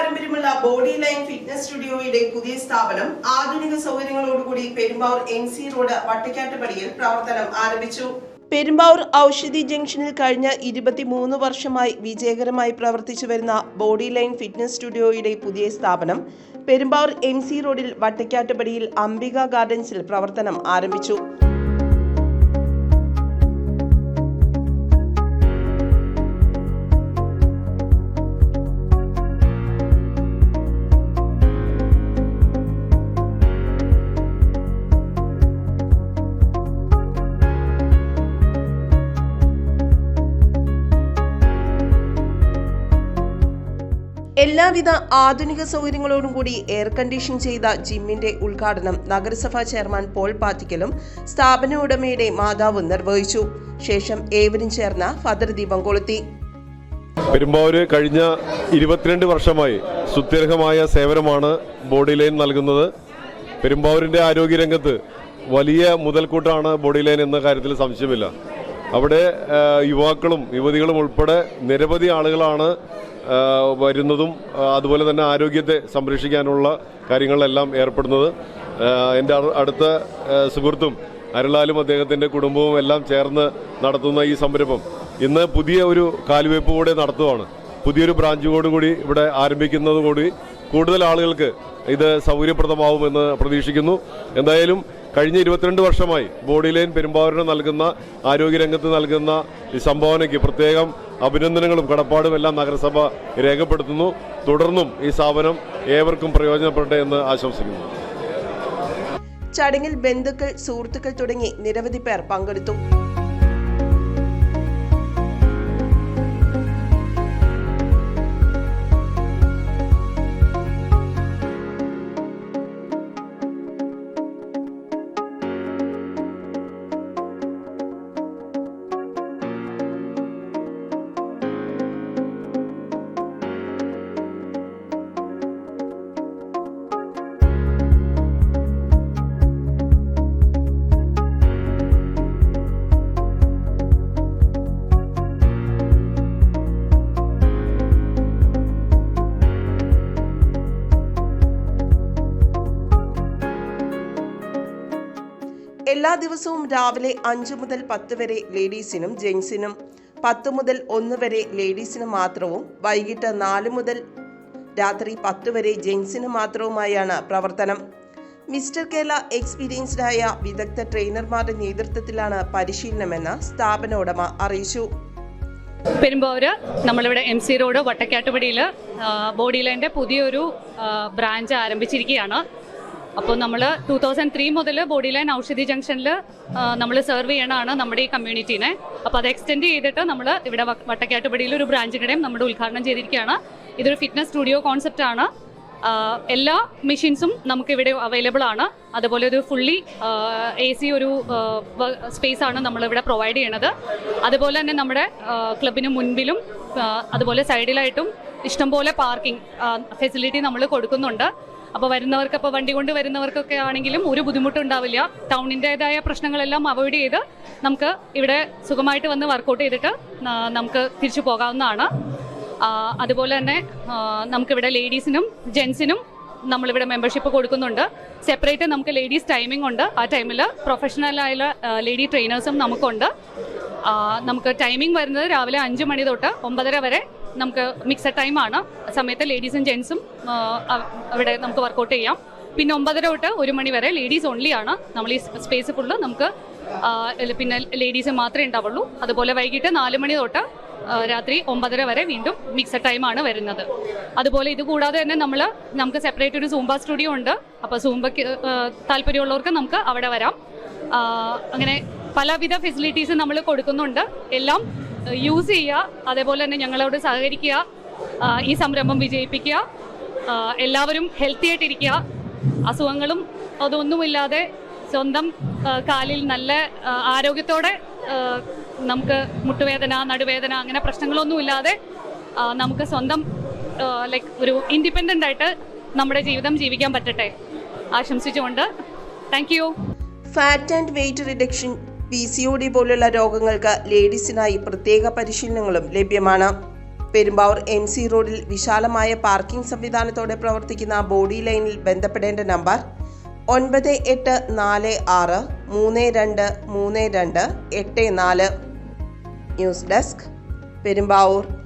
പാരമ്പര്യമുള്ള body line fitness സ്റ്റുഡിയോയുടെ പുതിയ സ്ഥാപനം ആധുനിക സൗകര്യങ്ങളോടുകൂടി പെരുമ്പാവൂർ എം സി റോഡ് വട്ടിക്കാട്ടുപടിയിൽ പ്രവർത്തനം ആരംഭിച്ചു. പെരുമ്പാവൂർ ഔഷധി ജംഗ്ഷനിൽ കഴിഞ്ഞ ഇരുപത്തിമൂന്ന് വർഷമായി വിജയകരമായി പ്രവർത്തിച്ചു വരുന്ന ബോഡി ലൈൻ ഫിറ്റ്നസ് സ്റ്റുഡിയോയുടെ പുതിയ സ്ഥാപനം പെരുമ്പാവൂർ എം സി റോഡിൽ വട്ടക്കാട്ടുപടിയിൽ അംബിക ഗാർഡൻസിൽ പ്രവർത്തനം ആരംഭിച്ചു. എല്ലാവിധ ആധുനിക സൗകര്യങ്ങളോടും കൂടി എയർ കണ്ടീഷൻ ചെയ്ത ജിമ്മിന്റെ ഉദ്ഘാടനം നഗരസഭാ ചെയർമാൻ പോൾ പാത്തിക്കലും സ്ഥാപന ഉടമയുടെ മാതാവ് നിർവഹിച്ചു. ശേഷം ഏവരും ചേർന്ന ഫദർ ദീപം കൊളുത്തി. പെരുമ്പാവൂര് കഴിഞ്ഞ ഇരുപത്തിരണ്ട് വർഷമായി സുത്യർഹമായ സേവനമാണ് ബോഡി ലൈൻ നൽകുന്നത്. പെരുമ്പാവൂരിന്റെ ആരോഗ്യരംഗത്ത് വലിയ മുതൽക്കൂട്ടാണ് ബോഡി ലൈൻ എന്ന കാര്യത്തിൽ സംശയമില്ല. അവിടെ യുവാക്കളും യുവതികളും ഉൾപ്പെടെ നിരവധി ആളുകളാണ് വരുന്നതും അതുപോലെ തന്നെ ആരോഗ്യത്തെ സംരക്ഷിക്കാനുള്ള കാര്യങ്ങളെല്ലാം ഏർപ്പെടുന്നത്. എന്റെ അടുത്ത സുഹൃത്തും അരുളാലും അദ്ദേഹത്തിന്റെ കുടുംബവും എല്ലാം ചേർന്ന് നടത്തുന്ന ഈ സംരംഭം ഇന്ന് പുതിയ ഒരു കാൽവയ്പ് കൂടെ നടത്തുവാണ്. പുതിയൊരു ബ്രാഞ്ചോടുകൂടി ഇവിടെ ആരംഭിക്കുന്നതോടുകൂടി കൂടുതൽ ആളുകൾക്ക് ഇത് സൗകര്യപ്രദമാവുമെന്ന് പ്രതീക്ഷിക്കുന്നു. എന്തായാലും കഴിഞ്ഞ ഇരുപത്തിരണ്ട് വർഷമായി ബോഡി ലൈൻ പെരുമ്പാവൂരിന് നൽകുന്ന ആരോഗ്യരംഗത്ത് നൽകുന്ന ഈ സംഭാവനയ്ക്ക് പ്രത്യേകം അഭിനന്ദനങ്ങളും കടപ്പാടും എല്ലാം നഗരസഭ രേഖപ്പെടുത്തുന്നു. തുടർന്നും ഈ സ്ഥാപനം ഏവർക്കും പ്രയോജനപ്പെടട്ടെ എന്ന് ആശംസിക്കുന്നു. ചടങ്ങിൽ ബന്ധുക്കൾ സുഹൃത്തുക്കൾ തുടങ്ങി നിരവധി പേർ പങ്കെടുത്തു. എല്ലാ ദിവസവും രാവിലെ അഞ്ചു മുതൽ പത്ത് വരെ ലേഡീസിനും ജെൻസിനും പത്ത് മുതൽ ഒന്ന് വരെ ലേഡീസിന് മാത്രവും വൈകിട്ട് നാല് മുതൽ രാത്രി പത്ത് വരെ ജെൻസിന് മാത്രവുമായാണ് പ്രവർത്തനം. മിസ്റ്റർ കേരള എക്സ്പീരിയൻസ്ഡായ വിദഗ്ധ ട്രെയിനർമാരുടെ നേതൃത്വത്തിലാണ് പരിശീലനമെന്ന് സ്ഥാപന ഉടമ അറിയിച്ചു. പെരുമ്പാവൂര് നമ്മളിവിടെ എം സി റോഡ് വട്ടക്കാട്ടുപടിയിൽ ബോഡി ലൈന്റെ പുതിയൊരു ബ്രാഞ്ച് ആരംഭിച്ചിരിക്കുകയാണ്. അപ്പോൾ നമ്മൾ ടൂ തൗസൻഡ് ത്രീ മുതൽ ബോഡി ലൈൻ ഔഷധി ജംഗ്ഷനിൽ നമ്മൾ സെർവ് ചെയ്യണതാണ് നമ്മുടെ ഈ കമ്മ്യൂണിറ്റീനെ അപ്പോൾ അത് എക്സ്റ്റെൻഡ് ചെയ്തിട്ട് നമ്മൾ ഇവിടെ വട്ടക്കാട്ടുപടിയിൽ ഒരു ബ്രാഞ്ചിന്റെയും നമ്മുടെ ഉദ്ഘാടനം ചെയ്തിരിക്കുകയാണ്. ഇതൊരു ഫിറ്റ്നസ് സ്റ്റുഡിയോ കോൺസെപ്റ്റ് ആണ്. എല്ലാ മെഷീൻസും നമുക്ക് ഇവിടെ അവൈലബിൾ ആണ്. അതുപോലെ ഒരു ഫുള്ളി എ സി ഒരു സ്പേസ് ആണ് നമ്മളിവിടെ പ്രൊവൈഡ് ചെയ്യണത്. അതുപോലെ തന്നെ നമ്മുടെ ക്ലബിന് മുൻപിലും അതുപോലെ സൈഡിലായിട്ടും ഇഷ്ടംപോലെ പാർക്കിംഗ് ഫെസിലിറ്റി നമ്മൾ കൊടുക്കുന്നുണ്ട്. അപ്പോൾ വരുന്നവർക്ക് അപ്പോൾ വണ്ടി കൊണ്ട് വരുന്നവർക്കൊക്കെ ആണെങ്കിലും ഒരു ബുദ്ധിമുട്ടുണ്ടാവില്ല. ടൗണിന്റെതായ പ്രശ്നങ്ങളെല്ലാം അവോയ്ഡ് ചെയ്ത് നമുക്ക് ഇവിടെ സുഖമായിട്ട് വന്ന് വർക്കൗട്ട് ചെയ്തിട്ട് നമുക്ക് തിരിച്ചു പോകാവുന്നതാണ്. അതുപോലെ തന്നെ നമുക്കിവിടെ ലേഡീസിനും ജെൻസിനും നമ്മളിവിടെ മെമ്പർഷിപ്പ് കൊടുക്കുന്നുണ്ട്. സെപ്പറേറ്റ് നമുക്ക് ലേഡീസ് ടൈമിംഗ് ഉണ്ട്. ആ ടൈമിൽ പ്രൊഫഷണലായ ലേഡി ട്രെയിനേഴ്സും നമുക്കുണ്ട്. നമുക്ക് ടൈമിംഗ് വരുന്നത് രാവിലെ അഞ്ച് മണി തൊട്ട് ഒമ്പതര വരെ നമുക്ക് മിക്സഡ് ടൈമാണ് സമയത്ത് ലേഡീസും ജെൻസും അവിടെ നമുക്ക് വർക്കൗട്ട് ചെയ്യാം. പിന്നെ ഒമ്പതര തൊട്ട് ഒരു മണി വരെ ലേഡീസ് ഓൺലി ആണ്. നമ്മൾ ഈ സ്പേസ് ഫുള്ള് നമുക്ക് പിന്നെ ലേഡീസ് മാത്രമേ ഉണ്ടാവുള്ളൂ. അതുപോലെ വൈകിട്ട് നാല് മണി തൊട്ട് രാത്രി ഒമ്പതര വരെ വീണ്ടും മിക്സഡ് ടൈമാണ് വരുന്നത്. അതുപോലെ ഇത് കൂടാതെ തന്നെ നമ്മൾ നമുക്ക് സെപ്പറേറ്റ് ഒരു സൂംബ സ്റ്റുഡിയോ ഉണ്ട്. അപ്പോൾ സൂംബയ്ക്ക് താല്പര്യമുള്ളവർക്ക് നമുക്ക് അവിടെ വരാം. അങ്ങനെ പലവിധ ഫെസിലിറ്റീസ് നമ്മൾ കൊടുക്കുന്നുണ്ട്. എല്ലാം യൂസ് ചെയ്യുക. അതേപോലെ തന്നെ ഞങ്ങളോട് സഹകരിക്കുക. ഈ സംരംഭം വിജയിപ്പിക്കുക. എല്ലാവരും ഹെൽത്തി ആയിട്ടിരിക്കുക. അസുഖങ്ങളും അതൊന്നുമില്ലാതെ സ്വന്തം കാലിൽ നല്ല ആരോഗ്യത്തോടെ നമുക്ക് മുട്ടുവേദന നടുവേദന അങ്ങനെ പ്രശ്നങ്ങളൊന്നുമില്ലാതെ നമുക്ക് സ്വന്തം ലൈക്ക് ഒരു ഇൻഡിപെൻഡന്റ് ആയിട്ട് നമ്മുടെ ജീവിതം ജീവിക്കാൻ പറ്റട്ടെ. ആശംസിച്ചുകൊണ്ട്. Thank you fat and weight reduction P C O D പോലുള്ള രോഗങ്ങൾക്ക് ലേഡീസിനായി പ്രത്യേക പരിശീലനങ്ങളും ലഭ്യമാണ്. പെരുമ്പാവൂർ എം സി റോഡിൽ വിശാലമായ പാർക്കിംഗ് സംവിധാനത്തോടെ പ്രവർത്തിക്കുന്ന ബോഡി ലൈനിൽ ബന്ധപ്പെടേണ്ട നമ്പർ ഒൻപത് എട്ട് നാല് ആറ് മൂന്ന് രണ്ട് മൂന്ന് രണ്ട് എട്ട് നാല്. News desk Perumbavoor.